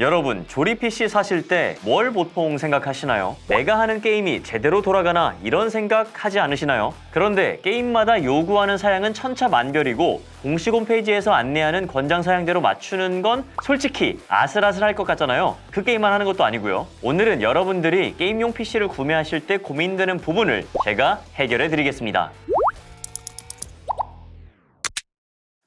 여러분, 조립 PC 사실 때 뭘 보통 생각하시나요? 내가 하는 게임이 제대로 돌아가나 이런 생각 하지 않으시나요? 그런데 게임마다 요구하는 사양은 천차만별이고 공식 홈페이지에서 안내하는 권장 사양대로 맞추는 건 솔직히 아슬아슬할 것 같잖아요. 그 게임만 하는 것도 아니고요. 오늘은 여러분들이 게임용 PC를 구매하실 때 고민되는 부분을 제가 해결해 드리겠습니다.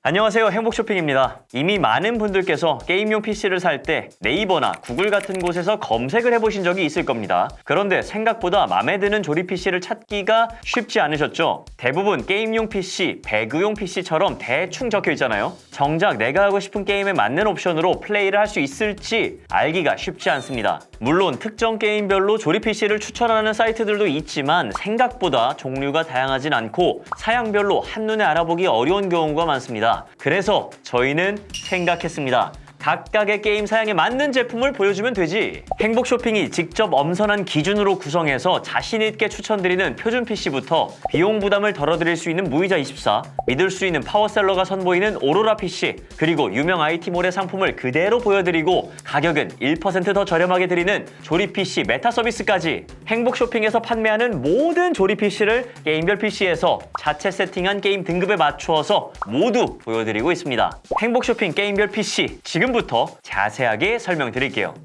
안녕하세요. 행복쇼핑입니다. 이미 많은 분들께서 게임용 PC를 살 때 네이버나 구글 같은 곳에서 검색을 해보신 적이 있을 겁니다. 그런데 생각보다 마음에 드는 조립 PC를 찾기가 쉽지 않으셨죠? 대부분 게임용 PC, 배그용 PC처럼 대충 적혀 있잖아요. 정작 내가 하고 싶은 게임에 맞는 옵션으로 플레이를 할 수 있을지 알기가 쉽지 않습니다. 물론 특정 게임별로 조립 PC를 추천하는 사이트들도 있지만 생각보다 종류가 다양하진 않고 사양별로 한눈에 알아보기 어려운 경우가 많습니다. 그래서 저희는 생각했습니다. 각각의 게임 사양에 맞는 제품을 보여주면 되지. 행복 쇼핑이 직접 엄선한 기준으로 구성해서 자신 있게 추천드리는 표준 PC부터 비용 부담을 덜어드릴 수 있는 무이자 24, 믿을 수 있는 파워셀러가 선보이는 오로라 PC, 그리고 유명 IT몰의 상품을 그대로 보여드리고 가격은 1%더 저렴하게 드리는 조립 PC 메타 서비스까지 행복 쇼핑에서 판매하는 모든 조립 PC를 게임별 PC에서 자체 세팅한 게임 등급에 맞추어서 모두 보여드리고 있습니다. 행복 쇼핑 게임별 PC 지금 부터 자세하게 설명드릴게요.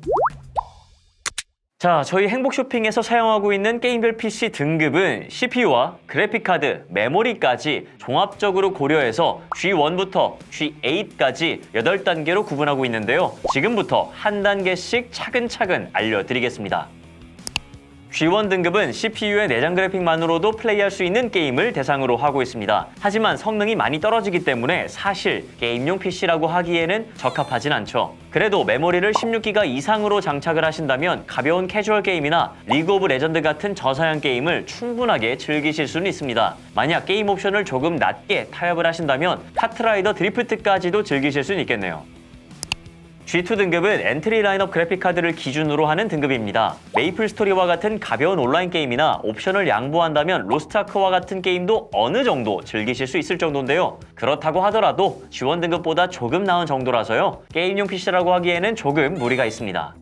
자, 저희 행복 쇼핑에서 사용하고 있는 게임별 PC 등급은 CPU와 그래픽카드, 메모리까지 종합적으로 고려해서 G1부터 G8까지 8단계로 구분하고 있는데요. 지금부터 한 단계씩 차근차근 알려드리겠습니다. G1 등급은 CPU의 내장 그래픽만으로도 플레이할 수 있는 게임을 대상으로 하고 있습니다. 하지만 성능이 많이 떨어지기 때문에 사실 게임용 PC라고 하기에는 적합하진 않죠. 그래도 메모리를 16기가 이상으로 장착을 하신다면 가벼운 캐주얼 게임이나 리그 오브 레전드 같은 저사양 게임을 충분하게 즐기실 수는 있습니다. 만약 게임 옵션을 조금 낮게 타협을 하신다면 카트라이더 드리프트까지도 즐기실 수는 있겠네요. G2 등급은 엔트리 라인업 그래픽 카드를 기준으로 하는 등급입니다. 메이플 스토리와 같은 가벼운 온라인 게임이나 옵션을 양보한다면 로스트아크와 같은 게임도 어느 정도 즐기실 수 있을 정도인데요. 그렇다고 하더라도 G1 등급보다 조금 나은 정도라서요. 게임용 PC라고 하기에는 조금 무리가 있습니다.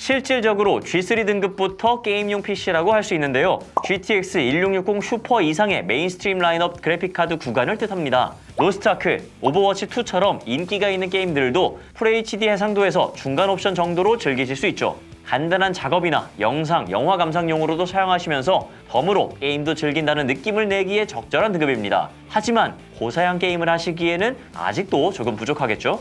실질적으로 G3 등급부터 게임용 PC라고 할 수 있는데요. GTX 1660 슈퍼 이상의 메인스트림 라인업 그래픽카드 구간을 뜻합니다. 로스트아크, 오버워치2처럼 인기가 있는 게임들도 FHD 해상도에서 중간 옵션 정도로 즐기실 수 있죠. 간단한 작업이나 영상, 영화 감상용으로도 사용하시면서 덤으로 게임도 즐긴다는 느낌을 내기에 적절한 등급입니다. 하지만 고사양 게임을 하시기에는 아직도 조금 부족하겠죠?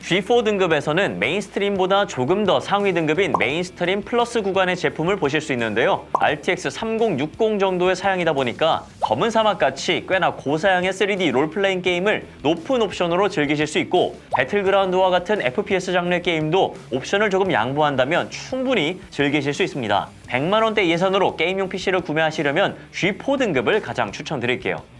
G4 등급에서는 메인스트림보다 조금 더 상위 등급인 메인스트림 플러스 구간의 제품을 보실 수 있는데요. RTX 3060 정도의 사양이다 보니까 검은 사막같이 꽤나 고사양의 3D 롤플레잉 게임을 높은 옵션으로 즐기실 수 있고 배틀그라운드와 같은 FPS 장르의 게임도 옵션을 조금 양보한다면 충분히 즐기실 수 있습니다. 100만 원대 예산으로 게임용 PC를 구매하시려면 G4 등급을 가장 추천드릴게요.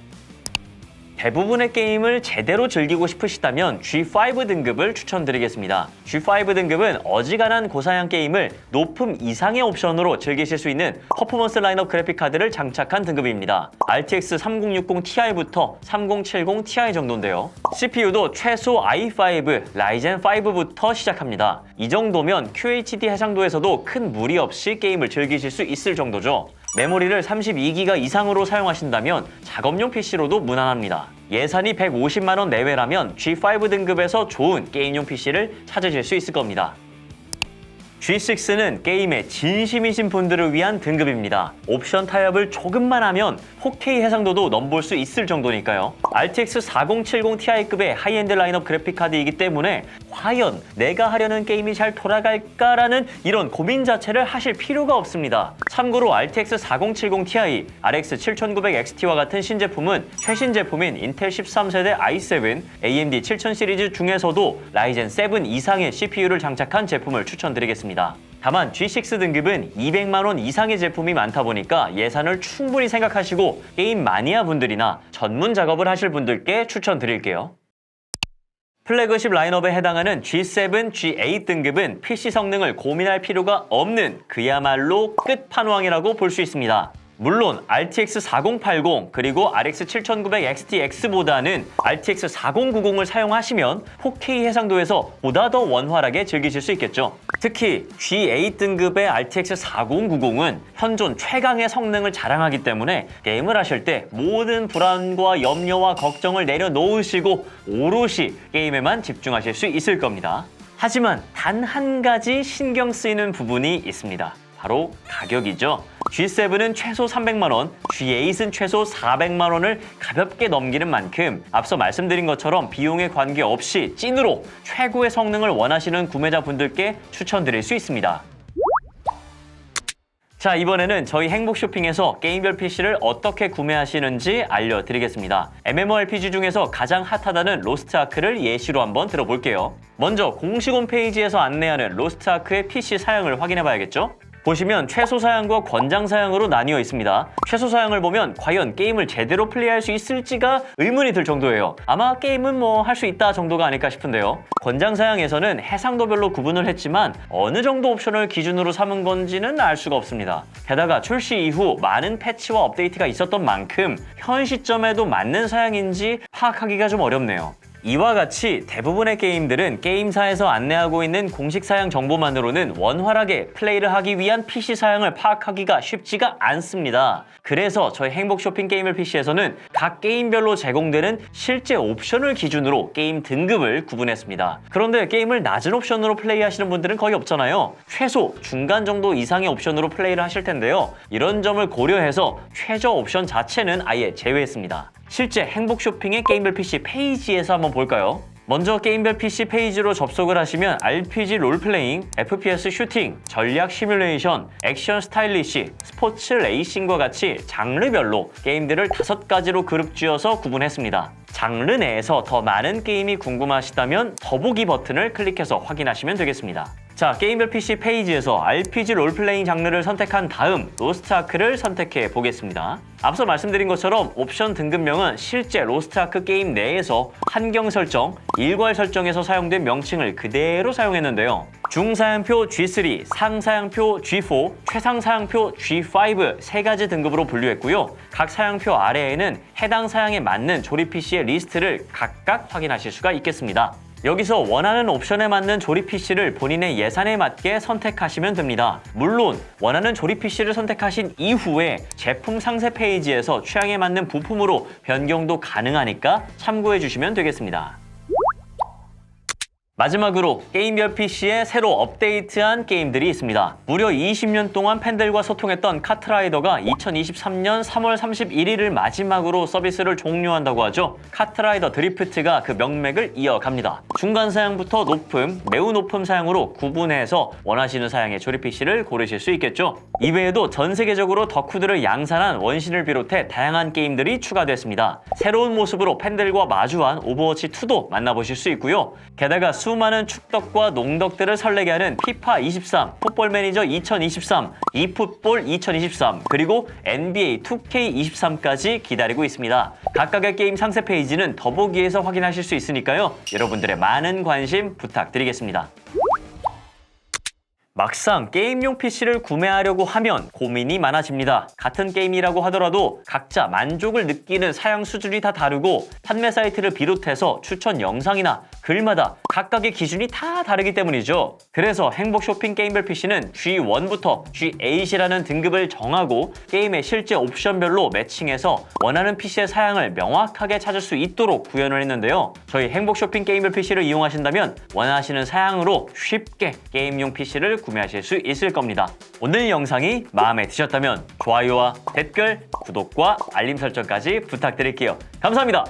대부분의 게임을 제대로 즐기고 싶으시다면 G5 등급을 추천드리겠습니다. G5 등급은 어지간한 고사양 게임을 높음 이상의 옵션으로 즐기실 수 있는 퍼포먼스 라인업 그래픽 카드를 장착한 등급입니다. RTX 3060 Ti부터 3070 Ti 정도인데요. CPU도 최소 i5, 라이젠 5부터 시작합니다. 이 정도면 QHD 해상도에서도 큰 무리 없이 게임을 즐기실 수 있을 정도죠. 메모리를 32기가 이상으로 사용하신다면 작업용 PC로도 무난합니다. 예산이 150만원 내외라면 G5 등급에서 좋은 게임용 PC를 찾으실 수 있을 겁니다. G6는 게임에 진심이신 분들을 위한 등급입니다. 옵션 타협을 조금만 하면 4K 해상도도 넘볼 수 있을 정도니까요. RTX 4070 Ti급의 하이엔드 라인업 그래픽 카드이기 때문에 과연 내가 하려는 게임이 잘 돌아갈까라는 이런 고민 자체를 하실 필요가 없습니다. 참고로 RTX 4070 Ti, RX 7900 XT와 같은 신제품은 최신 제품인 인텔 13세대 i7, AMD 7000 시리즈 중에서도 라이젠 7 이상의 CPU를 장착한 제품을 추천드리겠 습니다. 다만 G6 등급은 200만 원 이상의 제품이 많다 보니까 예산을 충분히 생각하시고 게임 마니아 분들이나 전문 작업을 하실 분들께 추천드릴게요. 플래그십 라인업에 해당하는 G7, G8 등급은 PC 성능을 고민할 필요가 없는 그야말로 끝판왕이라고 볼 수 있습니다. 물론 RTX 4080 그리고 RX 7900 XTX보다는 RTX 4090을 사용하시면 4K 해상도에서 보다 더 원활하게 즐기실 수 있겠죠. 특히 G8 등급의 RTX 4090은 현존 최강의 성능을 자랑하기 때문에 게임을 하실 때 모든 불안과 염려와 걱정을 내려놓으시고 오롯이 게임에만 집중하실 수 있을 겁니다. 하지만 단 한 가지 신경 쓰이는 부분이 있습니다. 바로 가격이죠. G7은 최소 300만 원, G8은 최소 400만 원을 가볍게 넘기는 만큼 앞서 말씀드린 것처럼 비용에 관계없이 찐으로 최고의 성능을 원하시는 구매자분들께 추천드릴 수 있습니다. 자 이번에는 저희 행복 쇼핑에서 게임별 PC를 어떻게 구매하시는지 알려드리겠습니다. MMORPG 중에서 가장 핫하다는 로스트 아크를 예시로 한번 들어볼게요. 먼저 공식 홈페이지에서 안내하는 로스트 아크의 PC 사양을 확인해 봐야겠죠? 보시면 최소 사양과 권장 사양으로 나뉘어 있습니다. 최소 사양을 보면 과연 게임을 제대로 플레이할 수 있을지가 의문이 들 정도예요. 아마 게임은 뭐 할 수 있다 정도가 아닐까 싶은데요. 권장 사양에서는 해상도별로 구분을 했지만 어느 정도 옵션을 기준으로 삼은 건지는 알 수가 없습니다. 게다가 출시 이후 많은 패치와 업데이트가 있었던 만큼 현 시점에도 맞는 사양인지 파악하기가 좀 어렵네요. 이와 같이 대부분의 게임들은 게임사에서 안내하고 있는 공식 사양 정보만으로는 원활하게 플레이를 하기 위한 PC 사양을 파악하기가 쉽지가 않습니다. 그래서 저희 행복 쇼핑 게임을 PC에서는 각 게임별로 제공되는 실제 옵션을 기준으로 게임 등급을 구분했습니다. 그런데 게임을 낮은 옵션으로 플레이하시는 분들은 거의 없잖아요. 최소 중간 정도 이상의 옵션으로 플레이를 하실 텐데요. 이런 점을 고려해서 최저 옵션 자체는 아예 제외했습니다. 실제 행복 쇼핑의 게임별 PC 페이지에서 한번 볼까요? 먼저 게임별 PC 페이지로 접속을 하시면 RPG 롤플레잉, FPS 슈팅, 전략 시뮬레이션, 액션 스타일리시, 스포츠 레이싱과 같이 장르별로 게임들을 다섯 가지로 그룹 지어서 구분했습니다. 장르 내에서 더 많은 게임이 궁금하시다면 더보기 버튼을 클릭해서 확인하시면 되겠습니다. 자, 게임별 PC 페이지에서 RPG 롤플레잉 장르를 선택한 다음 로스트 아크를 선택해 보겠습니다. 앞서 말씀드린 것처럼 옵션 등급명은 실제 로스트 아크 게임 내에서 환경 설정, 일괄 설정에서 사용된 명칭을 그대로 사용했는데요. 중사양표 G3, 상사양표 G4, 최상사양표 G5 세 가지 등급으로 분류했고요. 각 사양표 아래에는 해당 사양에 맞는 조립 PC의 리스트를 각각 확인하실 수가 있겠습니다. 여기서 원하는 옵션에 맞는 조립 PC를 본인의 예산에 맞게 선택하시면 됩니다. 물론 원하는 조립 PC를 선택하신 이후에 제품 상세 페이지에서 취향에 맞는 부품으로 변경도 가능하니까 참고해 주시면 되겠습니다. 마지막으로 게임별 PC에 새로 업데이트한 게임들이 있습니다. 무려 20년 동안 팬들과 소통했던 카트라이더가 2023년 3월 31일을 마지막으로 서비스를 종료한다고 하죠. 카트라이더 드리프트가 그 명맥을 이어갑니다. 중간 사양부터 높음, 매우 높음 사양으로 구분해서 원하시는 사양의 조립 PC를 고르실 수 있겠죠. 이외에도 전 세계적으로 덕후들을 양산한 원신을 비롯해 다양한 게임들이 추가됐습니다. 새로운 모습으로 팬들과 마주한 오버워치 2도 만나보실 수 있고요. 게다가 수 많은 축덕과 농덕들을 설레게 하는 피파 23, 풋볼 매니저 2023, e풋볼 2023, 그리고 NBA 2K23까지 기다리고 있습니다. 각각의 게임 상세 페이지는 더보기에서 확인하실 수 있으니까요. 여러분들의 많은 관심 부탁드리겠습니다. 막상 게임용 PC를 구매하려고 하면 고민이 많아집니다. 같은 게임이라고 하더라도 각자 만족을 느끼는 사양 수준이 다 다르고 판매 사이트를 비롯해서 추천 영상이나 글마다 각각의 기준이 다 다르기 때문이죠. 그래서 행복 쇼핑 게임별 PC는 G1부터 G8이라는 등급을 정하고 게임의 실제 옵션별로 매칭해서 원하는 PC의 사양을 명확하게 찾을 수 있도록 구현을 했는데요. 저희 행복 쇼핑 게임별 PC를 이용하신다면 원하시는 사양으로 쉽게 게임용 PC를 구매하실 수 있을 겁니다. 오늘 영상이 마음에 드셨다면 좋아요와 댓글, 구독과 알림 설정까지 부탁드릴게요. 감사합니다.